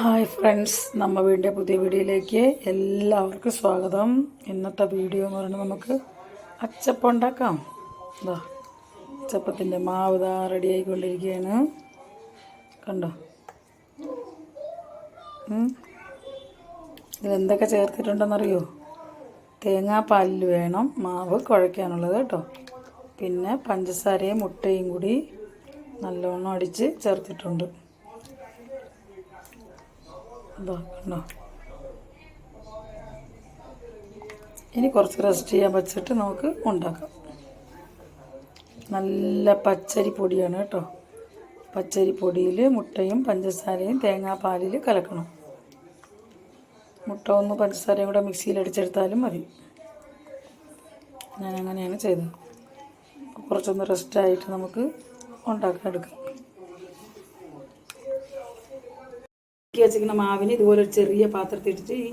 Hi friends നമ്മ വീടിന്റെ പുതിയ വീഡിയോയിലേക്ക് എല്ലാവർക്കും സ്വാഗതം. ഇന്നത്തെ വീഡിയോ എന്ന് പറയുന്നത് നമുക്ക് അച്ചപ്പം ഉണ്ടാക്കാം. ഇതാ അച്ചപ്പത്തിന്റെ മാവ് ഇതാ റെഡി ആയിക്കൊണ്ടിരിക്കുകയാണ്. കണ്ടോ. ഇതിലെന്തൊക്കെ ചേർത്തിട്ടുണ്ടെന്നറിയോ? തേങ്ങാപ്പാലിൽ വേണം മാവ് കുഴയ്ക്കാനുള്ളത് കേട്ടോ. പിന്നെ പഞ്ചസാരയും മുട്ടയും കൂടി നല്ലോണം അടിച്ച് ചേർത്തിട്ടുണ്ട്. കണ്ടോ? ഇനി കുറച്ച് റെസ്റ്റ് ചെയ്യാൻ വെച്ചിട്ട് നമുക്ക് ഉണ്ടാക്കാം. നല്ല പച്ചരി പൊടിയാണ് കേട്ടോ. പച്ചരി പൊടിയിൽ മുട്ടയും പഞ്ചസാരയും തേങ്ങാപ്പാലിൽ കലക്കണം. മുട്ട ഒന്ന് പഞ്ചസാരയും കൂടെ മിക്സിയിൽ അടിച്ചെടുത്താലും മതി. ഞാൻ അങ്ങനെയാണ് ചെയ്തത്. കുറച്ചൊന്ന് റെസ്റ്റായിട്ട് നമുക്ക് ഉണ്ടാക്കാൻ ഉണ്ടാക്കി വെച്ചിരിക്കുന്ന മാവിന് ഇതുപോലെ ഒരു ചെറിയ പാത്രത്തിൽ ഇട്ടിട്ട് ഈ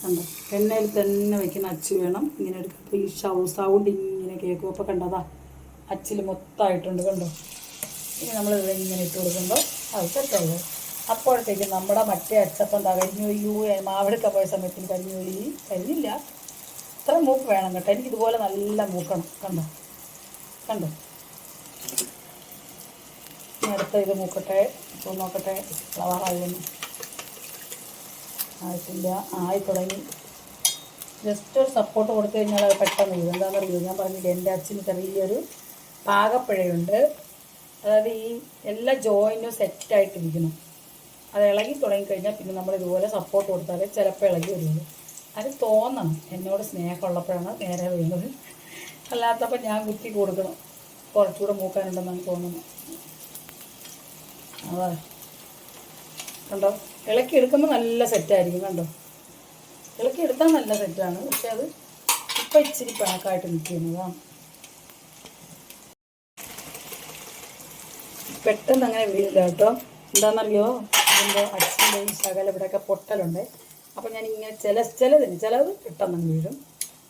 കണ്ടോ എണ്ണയിൽ തന്നെ വെക്കുന്ന അച്ചു വേണം. ഇങ്ങനെ എടുക്കുക അപ്പോൾ ഈ ഷൗ സൗണ്ട് ഇങ്ങനെ കേൾക്കും അപ്പോൾ കണ്ടതാ അച്ചിൽ മൊത്തമായിട്ടുണ്ട് കണ്ടോ. ഇനി നമ്മൾ ഇങ്ങനെ ഇട്ട് കൊടുക്കുമ്പോൾ അത് സെറ്റാവും അപ്പോഴത്തേക്ക് നമ്മുടെ മറ്റേ അച്ചപ്പം എന്താ കരിഞ്ഞു യൂ മാവെടുക്കാൻ പോയ സമയത്തിന് കരിഞ്ഞു പോയി കരിഞ്ഞില്ല. ഇത്ര മൂക്ക് വേണം കേട്ടോ. എനിക്ക് ഇതുപോലെ നല്ല മൂക്കണം കണ്ടോ. കണ്ടോ. അടുത്ത ഇത് മൂക്കട്ടെ ഇപ്പോൾ നോക്കട്ടെ ഫ്ലവറായിരുന്നു ആയിട്ടില്ല. ആയി തുടങ്ങി. ജസ്റ്റ് ഒരു സപ്പോർട്ട് കൊടുത്തു കഴിഞ്ഞാൽ അത് പെട്ടെന്ന് ചെയ്യും എന്താണെന്നറിയോ ഞാൻ പറഞ്ഞില്ല എന്റെ അച്ഛന് ചെറിയൊരു പാകപ്പിഴയുണ്ട്. അതായത് ഈ എല്ലാ ജോയിന്റും സെറ്റായിട്ടിരിക്കണം അത് ഇളകി തുടങ്ങിക്കഴിഞ്ഞാൽ പിന്നെ നമ്മൾ ഇതുപോലെ സപ്പോർട്ട് കൊടുത്താൽ ചിലപ്പോൾ ഇളകി വരുള്ളൂ അത് തോന്നണം. എന്നോട് സ്നേഹമുള്ളപ്പോഴാണ് നേരെ വരുന്നത് അല്ലാത്തപ്പോൾ ഞാൻ കുത്തി കൊടുക്കണം. കുറച്ചുകൂടെ മൂക്കാനുണ്ടെന്നാണ് തോന്നുന്നത്. അതാ. കണ്ടോ? ഇളക്കി എടുക്കുമ്പോൾ നല്ല സെറ്റായിരിക്കും കണ്ടോ? ഇളക്കി എടുത്താൽ നല്ല സെറ്റാണ് പക്ഷെ അത് ഇപ്പം ഇച്ചിരി പാക്കായിട്ട് നിൽക്കുന്നതാണ് പെട്ടെന്ന് അങ്ങനെ വീഴില്ല കേട്ടോ. എന്താണെന്നറിയോ എന്റെ അച്ഛന്റെ ശകലം ശകല ഇവിടെയൊക്കെ പൊട്ടലുണ്ട്. അപ്പോൾ ഞാൻ ഇങ്ങനെ ചില ചിലതിന് ചിലത് പെട്ടെന്ന് വീഴും.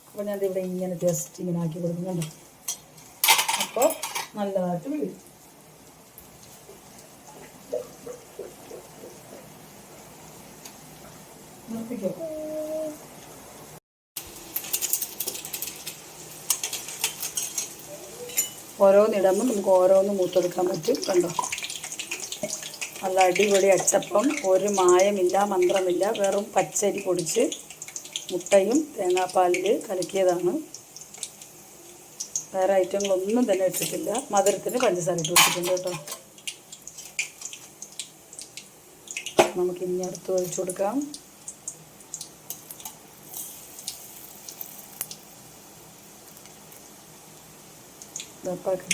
അപ്പോൾ ഞാൻ ഇവിടെ ഇങ്ങനെ ജസ്റ്റ് ഇങ്ങനെ ആക്കി കൊടുക്കുന്നുണ്ട് അപ്പോൾ നല്ലതായിട്ട് വീഴും. ഓരോന്നിടുമ്പോൾ നമുക്ക് ഓരോന്ന് മൂത്തെടുക്കാൻ പറ്റും കണ്ടോ? നല്ല അടിപൊളി അച്ചപ്പം ഒരു മായമില്ല മന്ത്രമില്ല വെറും പച്ചരി പൊടിച്ച് മുട്ടയും തേങ്ങാപ്പാലിൽ കലക്കിയതാണ്. വേറെ ഐറ്റങ്ങളൊന്നും തന്നെ ഇട്ടിട്ടില്ല. മധുരത്തിന് പഞ്ചസാര ഇട്ട് വെച്ചിട്ടുണ്ട് കേട്ടോ. നമുക്ക് ഇനി അടുത്ത് ഒഴിച്ചു കൊടുക്കാം.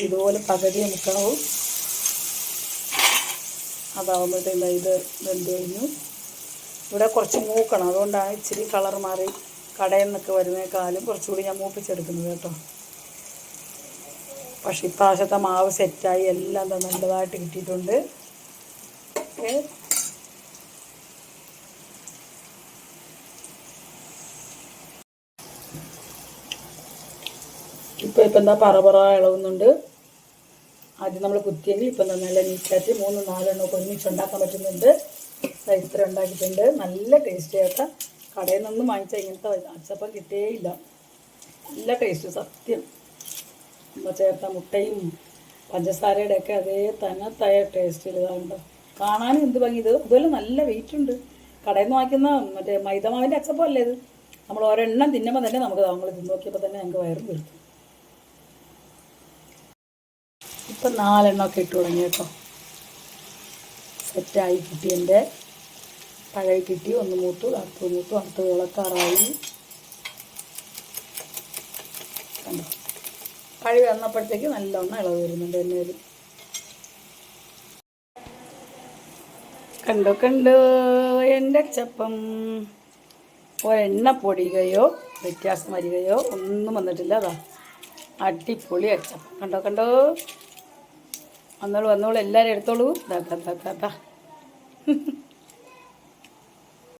ഇതുപോലെ പകുതി മുക്കാവും അതാവുമ്പോഴത്തേക്കും ഇത് വെന്ത് കഴിഞ്ഞു. ഇവിടെ കുറച്ച് മൂക്കണം. അതുകൊണ്ടാണ് ഇച്ചിരി കളർ മാറി കടയിൽ നിന്നൊക്കെ വരുന്നേക്കാളും കുറച്ചുകൂടി ഞാൻ മൂപ്പിച്ചെടുക്കുന്നത് കേട്ടോ. പക്ഷേ ഇപ്രാവശ്യത്തെ മാവ് സെറ്റായി എല്ലാം നല്ലതായിട്ട് കിട്ടിയിട്ടുണ്ട്. ഇപ്പോൾ ഇപ്പം എന്താ പറ പറ ഇളകുന്നുണ്ട് ആദ്യം നമ്മൾ കുത്തിയെങ്കിൽ ഇപ്പം നല്ല നീറ്റായിട്ട് മൂന്ന് നാലെണ്ണം ഒക്കെ ഒരുമിച്ച് ഉണ്ടാക്കാൻ പറ്റുന്നുണ്ട്. ഇത്ര ഉണ്ടാക്കിയിട്ടുണ്ട്. നല്ല ടേസ്റ്റ് ആയിട്ട് കടയിൽ നിന്നും വാങ്ങിച്ചാൽ ഇങ്ങനത്തെ അച്ചപ്പം കിട്ടേയില്ല നല്ല ടേസ്റ്റ് സത്യം. നമ്മൾ ചേർത്ത മുട്ടയും പഞ്ചസാരയുടെ ഒക്കെ അതേ തനത്തായ ടേസ്റ്റിൽ ഇതാണ്ട് കാണാനും എന്ത് ഭംഗി. ഇത് അതുപോലെ നല്ല വെയിറ്റ് ഉണ്ട്. കടയിൽ നിന്ന് വാങ്ങിക്കുന്ന മറ്റേ മൈദമാവിന്റെ അച്ചപ്പം അല്ലേ ഇത്? നമ്മൾ ഒരെണ്ണം തിന്നുമ്പോൾ തന്നെ നമുക്ക് നമ്മൾ തിന്നോക്കിയപ്പോൾ തന്നെ ഞങ്ങൾക്ക് വയറും വീഴ്ത്തു ഇപ്പം നാലെണ്ണമൊക്കെ ഇട്ട് തുടങ്ങി കേട്ടോ. സെറ്റായി കിട്ടി എന്റെ. പഴയ കിട്ടി ഒന്ന് മൂത്തു അടുത്ത് മൂത്തു അടുത്ത് വിളക്കാറായി കണ്ടോ? കഴി വന്നപ്പോഴത്തേക്ക് നല്ലവണ്ണം ഇളവ് വരുന്നുണ്ട് എന്നെ ഒരു കണ്ടോ കണ്ടോ എന്റെ അച്ചപ്പം. ഒരെണ്ണ പൊടിയുകയോ വ്യത്യാസം വരികയോ ഒന്നും വന്നിട്ടില്ല അതാ. അടിപൊളി അച്ചപ്പം. കണ്ടോ കണ്ടോ? വന്നോളൂ വന്നോളൂ എല്ലാവരും എടുത്തോളൂ. ദാ ദാ ദാ ദാ